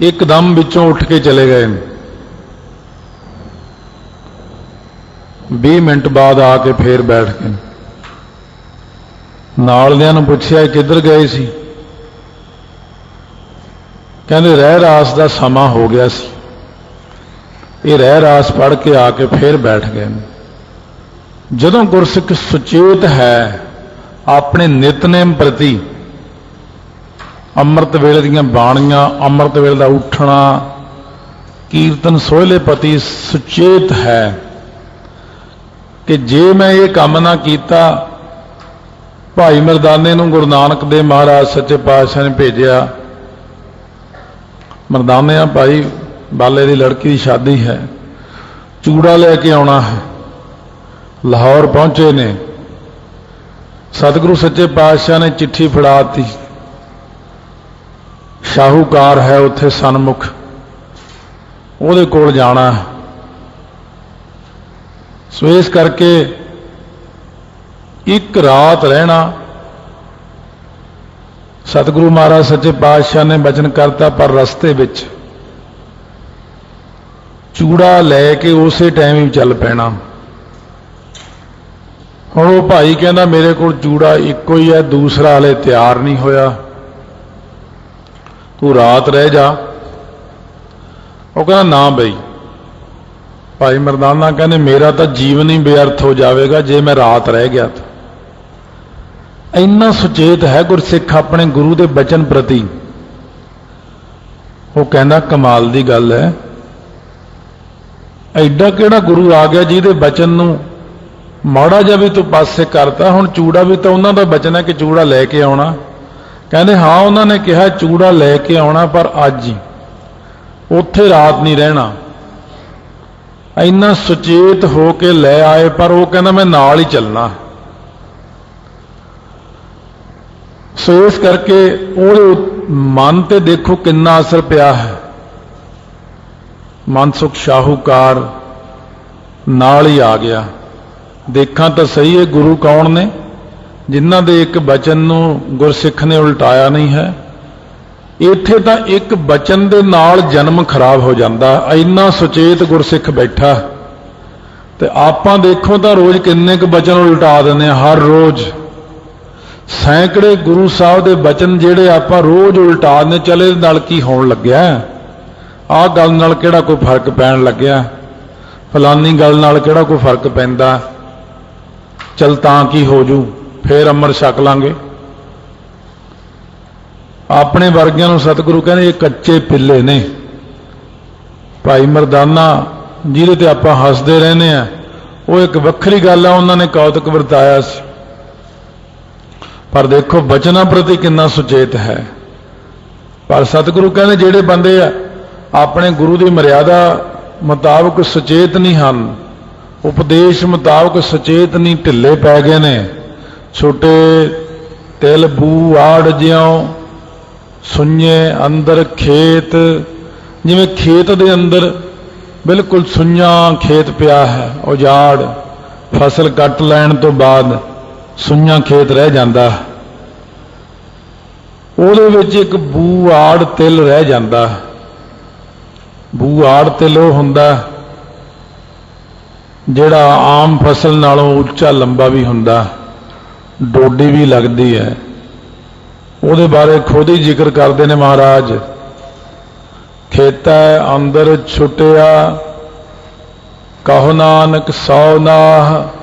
ਇੱਕਦਮ ਵਿੱਚੋਂ ਉੱਠ ਕੇ ਚਲੇ ਗਏ 20 ਮਿੰਟ ਬਾਅਦ ਆ ਕੇ ਫੇਰ ਬੈਠ ਗਏ ਨਾਲਦਿਆਂ ਨੂੰ ਪੁੱਛਿਆ ਕਿੱਧਰ ਗਏ ਸੀ? ਕਹਿੰਦੇ, ਰਹਿ ਰਾਸ ਦਾ ਸਮਾਂ ਹੋ ਗਿਆ ਸੀ। ਇਹ ਰਹਿ ਰਾਸ ਪੜ ਕੇ ਆ ਕੇ ਫੇਰ ਬੈਠ ਗਏ ਨੇ। ਜਦੋਂ ਗੁਰਸਿੱਖ ਸੁਚੇਤ ਹੈ, ਆਪਣੇ ਨਿਤਨੇਮ ਪ੍ਰਤੀ ਅੰਮ੍ਰਿਤ ਵੇਲੇ ਦੀਆਂ ਬਾਣੀਆਂ, ਅੰਮ੍ਰਿਤ ਵੇਲੇ ਦਾ ਉੱਠਣਾ, ਕੀਰਤਨ ਸੋਹਲੇ ਪ੍ਰਤੀ ਸੁਚੇਤ ਹੈ ਕਿ ਜੇ ਮੈਂ ਇਹ ਕੰਮ ਨਾ ਕੀਤਾ, ਭਾਈ ਮਰਦਾਨੇ ਨੂੰ ਗੁਰੂ ਨਾਨਕ ਦੇਵ ਮਹਾਰਾਜ ਸੱਚੇ ਪਾਤਸ਼ਾਹ ਨੇ ਭੇਜਿਆ। ਮਰਦਾਨੇ ਆ ਭਾਈ, ਬਾਲੇ ਦੀ ਲੜਕੀ ਦੀ ਸ਼ਾਦੀ ਹੈ। ਚੂੜਾ ਲੈ ਕੇ ਆਉਣਾ ਹੈ। ਲਾਹੌਰ ਪਹੁੰਚੇ ਨੇ। ਸਤਿਗੁਰੂ ਸੱਚੇ ਪਾਤਸ਼ਾਹ ਨੇ ਚਿੱਠੀ ਫੜਾਤੀ ਸ਼ਾਹੂਕਾਰ ਹੈ ਉੱਥੇ ਸਨਮੁਖ। ਉਹਦੇ ਕੋਲ ਜਾਣਾ ਸੋ ਇਸ ਕਰਕੇ ਇੱਕ ਰਾਤ ਰਹਿਣਾ। ਸਤਿਗੁਰੂ ਮਹਾਰਾਜ ਸੱਚੇ ਪਾਤਸ਼ਾਹ ਨੇ ਬਚਨ ਕਰਤਾ ਪਰ ਰਸਤੇ ਵਿੱਚ ਚੂੜਾ ਲੈ ਕੇ ਉਸੇ ਟਾਈਮ ਹੀ ਚੱਲ ਪੈਣਾ। ਹੁਣ ਉਹ ਭਾਈ ਕਹਿੰਦਾ ਮੇਰੇ ਕੋਲ ਚੂੜਾ ਇੱਕੋ ਹੀ ਹੈ, ਦੂਸਰਾ ਹਲੇ ਤਿਆਰ ਨਹੀਂ ਹੋਇਆ। ਤੂੰ ਰਾਤ ਰਹਿ ਜਾ। ਉਹ ਕਹਿੰਦਾ, ਨਾ ਬਈ। ਭਾਈ ਮਰਦਾਨਾ ਕਹਿੰਦੇ, ਮੇਰਾ ਤਾਂ ਜੀਵਨ ਹੀ ਬੇਅਰਥ ਹੋ ਜਾਵੇਗਾ ਜੇ ਮੈਂ ਰਾਤ ਰਹਿ ਗਿਆ ਤਾਂ। ਇੰਨਾ ਸੁਚੇਤ ਹੈ ਗੁਰਸਿੱਖ ਆਪਣੇ ਗੁਰੂ ਦੇ ਬਚਨ ਪ੍ਰਤੀ। ਉਹ ਕਹਿੰਦਾ, ਕਮਾਲ ਦੀ ਗੱਲ ਹੈ। ਐਡਾ ਕਿਹੜਾ ਗੁਰੂ ਆ ਗਿਆ ਜਿਹਦੇ ਬਚਨ ਨੂੰ ਮਾੜਾ ਜਿਹਾ ਵੀ ਤੂੰ ਪਾਸੇ ਕਰਤਾ, ਹੁਣ ਚੂੜਾ ਵੀ ਤਾਂ ਉਹਨਾਂ ਦਾ ਬਚਨ ਹੈ ਕਿ ਚੂੜਾ ਲੈ ਕੇ ਆਉਣਾ। ਕਹਿੰਦੇ, ਹਾਂ, ਉਹਨਾਂ ਨੇ ਕਿਹਾ, ਚੂੜਾ ਲੈ ਕੇ ਆਉਣਾ, ਪਰ ਅੱਜ ਹੀ। ਉੱਥੇ ਰਾਤ ਨਹੀਂ ਰਹਿਣਾ। ਇੰਨਾ ਸੁਚੇਤ ਹੋ ਕੇ ਲੈ ਆਏ, ਪਰ ਉਹ ਕਹਿੰਦਾ, ਮੈਂ ਨਾਲ ਹੀ ਚੱਲਣਾ ਸੋ ਇਸ ਕਰਕੇ ਉਹਦੇ ਮਨ ਤੇ ਦੇਖੋ ਕਿੰਨਾ ਅਸਰ ਪਿਆ ਹੈ। ਮਨਸੁਖ ਸ਼ਾਹੂਕਾਰ ਨਾਲ ਹੀ ਆ ਗਿਆ। ਦੇਖਾਂ ਤਾਂ ਸਹੀ ਹੈ, ਗੁਰੂ ਕੌਣ ਨੇ? ਜਿਨ੍ਹਾਂ ਦੇ ਇੱਕ ਬਚਨ ਨੂੰ ਗੁਰਸਿੱਖ ਨੇ ਉਲਟਾਇਆ ਨਹੀਂ ਹੈ, ਇੱਥੇ ਤਾਂ ਇੱਕ ਬਚਨ ਦੇ ਨਾਲ ਜਨਮ ਖਰਾਬ ਹੋ ਜਾਂਦਾ, ਇੰਨਾ ਸੁਚੇਤ ਗੁਰਸਿੱਖ ਬੈਠਾ। ਤੇ ਆਪਾਂ ਦੇਖੋ ਤਾਂ ਰੋਜ਼ ਕਿੰਨੇ ਕੁ ਬਚਨ ਉਲਟਾ ਦਿੰਦੇ ਆ ਹਰ ਰੋਜ਼। ਸੈਂਕੜੇ ਗੁਰੂ ਸਾਹਿਬ ਦੇ ਬਚਨ ਜਿਹੜੇ ਆਪਾਂ ਰੋਜ਼ ਉਲਟਾ ਦਿੰਦੇ, ਚਲੇ ਨਾਲ ਕੀ ਹੋਣ ਲੱਗਿਆ? ਆਹ ਗੱਲ ਨਾਲ ਕਿਹੜਾ ਕੋਈ ਫ਼ਰਕ ਪੈਣ ਲੱਗਿਆ? ਫਲਾਨੀ ਗੱਲ ਨਾਲ ਕਿਹੜਾ ਕੋਈ ਫ਼ਰਕ ਪੈਂਦਾ? ਚਲ ਤਾਂ ਕੀ ਹੋ ਜੂ? ਫੇਰ ਅੰਮ੍ਰਿਤ ਛਕ ਲਾਂਗੇ। ਆਪਣੇ ਵਰਗਿਆਂ ਨੂੰ ਸਤਿਗੁਰੂ ਕਹਿੰਦੇ, ਇਹ ਕੱਚੇ ਪਿੱਲੇ ਨੇ। ਭਾਈ ਮਰਦਾਨਾ, ਜਿਹਦੇ ਤੇ ਆਪਾਂ ਹੱਸਦੇ ਰਹਿੰਦੇ ਆ ਉਹ ਇੱਕ ਵੱਖਰੀ ਗੱਲ ਆ, ਉਹਨਾਂ ਨੇ ਕੌਤਕ ਵਰਤਾਇਆ ਸੀ। ਪਰ ਦੇਖੋ, ਬਚਨਾਂ ਪ੍ਰਤੀ ਕਿੰਨਾ ਸੁਚੇਤ ਹੈ। ਪਰ ਸਤਿਗੁਰੂ ਕਹਿੰਦੇ, ਜਿਹੜੇ ਬੰਦੇ ਆ, ਆਪਣੇ ਗੁਰੂ ਦੀ ਮਰਿਆਦਾ ਮੁਤਾਬਕ ਸੁਚੇਤ ਨਹੀਂ ਹਨ, ਉਪਦੇਸ਼ ਮੁਤਾਬਕ ਸੁਚੇਤ ਨਹੀਂ, ਢਿੱਲੇ ਪੈ ਗਏ ਨੇ। ਛੋਟੇ ਤਿਲ ਬੂ ਆੜ ਜਿਉ ਸੁੰਨੇ ਅੰਦਰ ਖੇਤ, ਜਿਵੇਂ ਖੇਤ ਦੇ ਅੰਦਰ ਬਿਲਕੁਲ ਸੁੰਨਾ ਖੇਤ ਪਿਆ ਹੈ ਉਜਾੜ ਫਸਲ ਕੱਟ ਲੈਣ ਤੋਂ ਬਾਅਦ ਸੁੰਨਾ ਖੇਤ ਰਹਿ ਜਾਂਦਾ ਉਹਦੇ ਵਿੱਚ ਇੱਕ ਬੂ ਆੜ ਤਿਲ ਰਹਿ ਜਾਂਦਾ ਬੂ ਆੜ ਤਿਲ ਉਹ ਹੁੰਦਾ ਜਿਹੜਾ ਆਮ ਫਸਲ ਨਾਲੋਂ ਉੱਚਾ ਲੰਬਾ ਵੀ ਹੁੰਦਾ ਡੋਡੀ ਵੀ ਲੱਗਦੀ ਹੈ। ਉਹਦੇ ਬਾਰੇ ਖੁਦ ਹੀ ਜ਼ਿਕਰ ਕਰਦੇ ਨੇ ਮਹਾਰਾਜ। ਖੇਤਾ ਅੰਦਰ ਛੁਟਿਆ, ਕਹੋ ਨਾਨਕ ਸੌ ਨਾਹ।